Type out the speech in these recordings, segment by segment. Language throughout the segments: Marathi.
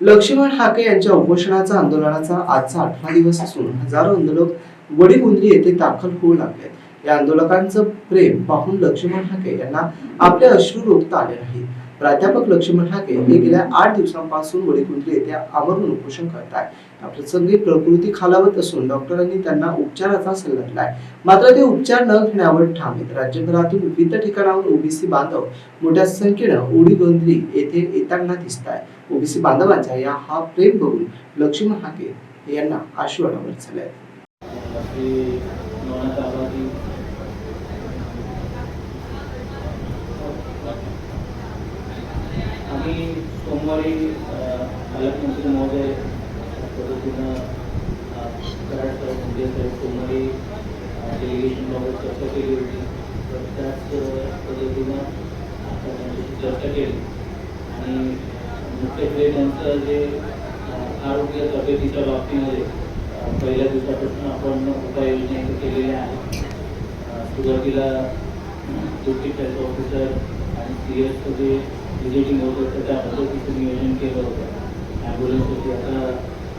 लक्ष्मण हाके यांच्या उपोषणाचा आंदोलनाचा आजचा आठवा दिवस असून हजारो आंदोलक वडीगुंदरी येथे दाखल होऊ लागले. या आंदोलकांचं प्रेम पाहून लक्ष्मण हाके यांना आपले अश्रू रोखता आले नाही. प्राध्यापक लक्ष्मण हाके हे गेल्या आठ दिवसांपासून वडीगुंदरी येथे आमरण उपोषण करत आहे या प्रसंगी प्रकृती खालावत असून डॉक्टरांनी त्यांना उपचाराचा सल्ला दिलाय. मात्र ते उपचार न घेण्यावर ठाम आहेत. राज्यभरातील विविध ठिकाणाहून ओबीसी बांधव मोठ्या संख्येनं उडीगोंद्री येथे येताना दिसत आहे ओबीसी बांधवांचा या हा प्रेम बघून लक्ष्मण हाके यांना आशुवानावर झाले श्री आम्ही सोमवारी पालकमंत्री महोदय पद्धतीनं कराड साहेब सोमवारी डेलिगेशनबाबत चर्चा केली होती. तर त्याच पद्धतीनं त्यांच्याशी चर्चा केली. आणि मुख्यत्वे त्यांचं जे आरोग्य तब्येतीच्या बाबतीमध्ये पहिल्या दिवसापासून आपण उपाययोजना इथे केलेल्या आहेत. सुरुवातीला डिप्टी हेल्थ ऑफिसर आणि सी एसचं जे विजिटिंग होत होतं त्या पद्धतीचं नियोजन केलं होतं. ॲम्ब्युलन्सवरती आता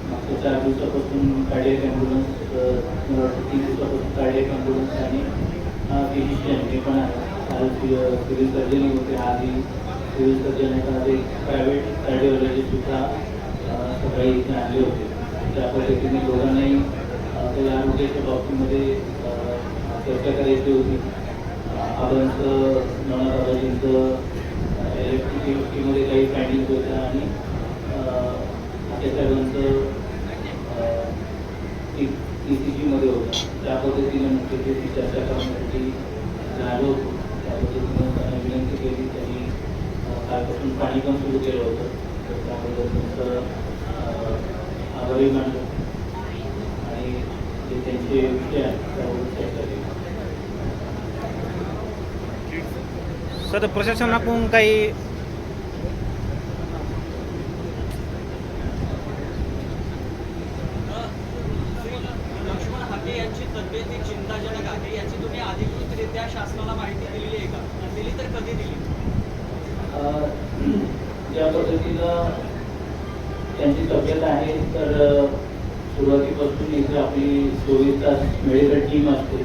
मागच्या चार दिवसापासून कार्डियक ॲम्ब्युलन्स मला वाटतं तीन दिवसापासून कार्डियक ॲम्ब्युलन्स आणि फिजिशियन हे पण आहे आज सिव्हिल सर्जनही होते आधी सिव्हिल सर्जन आहेत आज प्रायव्हेट कार्डिओलॉजीसुद्धा सकाळी इथे आणले होते. त्या पद्धतीने दोघांनाही अ, त्या आरोग्याच्या बाबतीमध्ये चर्चा करायची होती. आबांचं नवनाथ आबाजींचं इलेक्ट्रिसिटीमध्ये काही फायंडिंग होत्या आणि त्याच्यानंतर साहेबांचं ई सी जीमध्ये होतं त्या पद्धतीने मुख्यत्वे ती चर्चा करण्यासाठी झालो होतो. त्या पद्धतीनं त्यांना विनंती केली त्यांनी कालपासून पाणी पण सुरू केलं होतं. तर त्याबद्दल तुमचं अ, आभारही मानलो. आणि जे त्यांचे विषय आहेत त्यावर चर्चा केली. सर प्रशासनाकडून काही लक्ष्मण हाके यांची तब्येती चिंताजनक आहे. याची तुम्ही अधिकृतरित्या शासनाला माहिती दिलेली आहे का? दिली तर कधी दिली? ज्या पद्धतीनं त्यांची तब्येत आहे तर सुरुवातीपासून इथं आपली चोवीस तास मेडिकल टीम असते.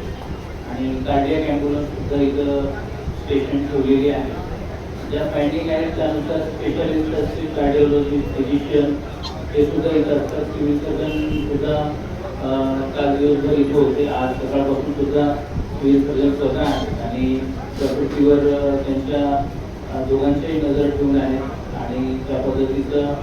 आणि कार्डियक ॲम्ब्युलन्ससुद्धा इथं स्टेशन ठेवलेली आहे. ज्या फायंडिंग आहेत त्यानुसार स्पेशलिस्ट असतील कार्डिओलॉजिस्ट फिजिशियन ते सुद्धा इथं असतात. सिव्हिल सर्जन सुद्धा काल दिवसभर इथे होते. आज सकाळपासून सुद्धा सिव्हिल सर्जन स्वतः आहेत. आणि प्रकृतीवर त्यांच्या दोघांच्याही नजर ठेवून आहेत. आणि त्या पद्धतीचं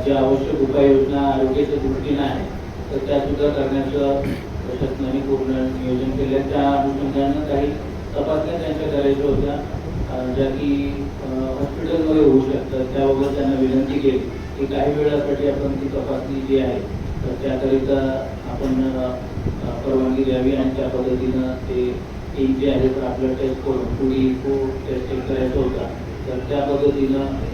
जे ज्या आवश्यक उपाययोजना आरोग्याच्या दृष्टीनं आहे तर त्या सुद्धा करण्याचं प्रशासनाने पूर्ण नियोजन केलं. आहे त्या अनुषंगानं काही तपासण्या त्यांच्या करायच्या होत्या ज्या की हॉस्पिटलमध्ये होऊ शकतात. त्याबाबत त्यांना विनंती केली की काही वेळासाठी आपण ती तपासणी जी आहे तर त्याकरिता आपण परवानगी द्यावी आणि त्या पद्धतीनं ते टीम जे आहे तर आपलं टेस्ट करून पुढे टेस्ट करायचा होता तर त्या पद्धतीनं